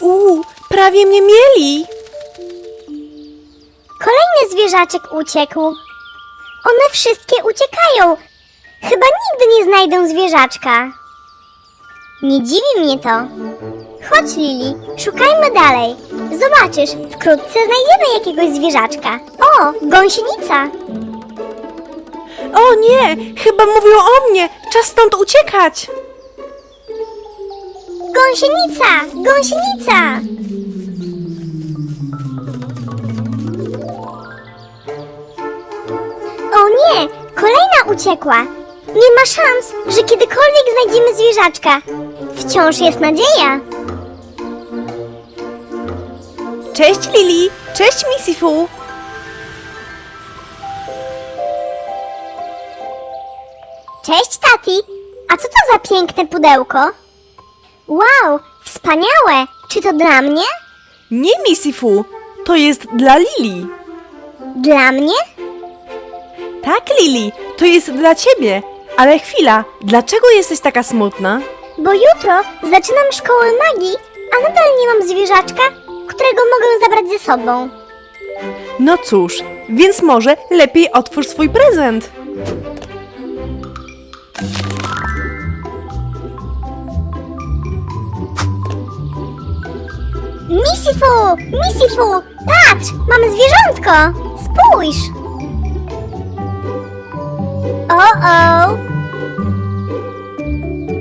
Uuu, prawie mnie mieli! Kolejny zwierzaczek uciekł. One wszystkie uciekają. Chyba nigdy nie znajdą zwierzaczka. Nie dziwi mnie to. Chodź, Lili, szukajmy dalej. Zobaczysz, wkrótce znajdziemy jakiegoś zwierzaczka. O, gąsienica. O nie, chyba mówią o mnie! Czas stąd uciekać! Gąsienica! Gąsienica! O nie! Kolejna uciekła! Nie ma szans, że kiedykolwiek znajdziemy zwierzaczka. Wciąż jest nadzieja. Cześć Lili! Cześć Misifu! Cześć, Tati! A co to za piękne pudełko? Wow, wspaniałe! Czy to dla mnie? Nie Misifu! To jest dla Lili! Dla mnie? Tak, Lili, to jest dla ciebie! Ale chwila, dlaczego jesteś taka smutna? Bo jutro zaczynam szkołę magii, a nadal nie mam zwierzaczka, którego mogę zabrać ze sobą. No cóż, więc może lepiej otwórz swój prezent. Misifu! Misifu! Patrz! Mamy zwierzątko! Spójrz! O-o!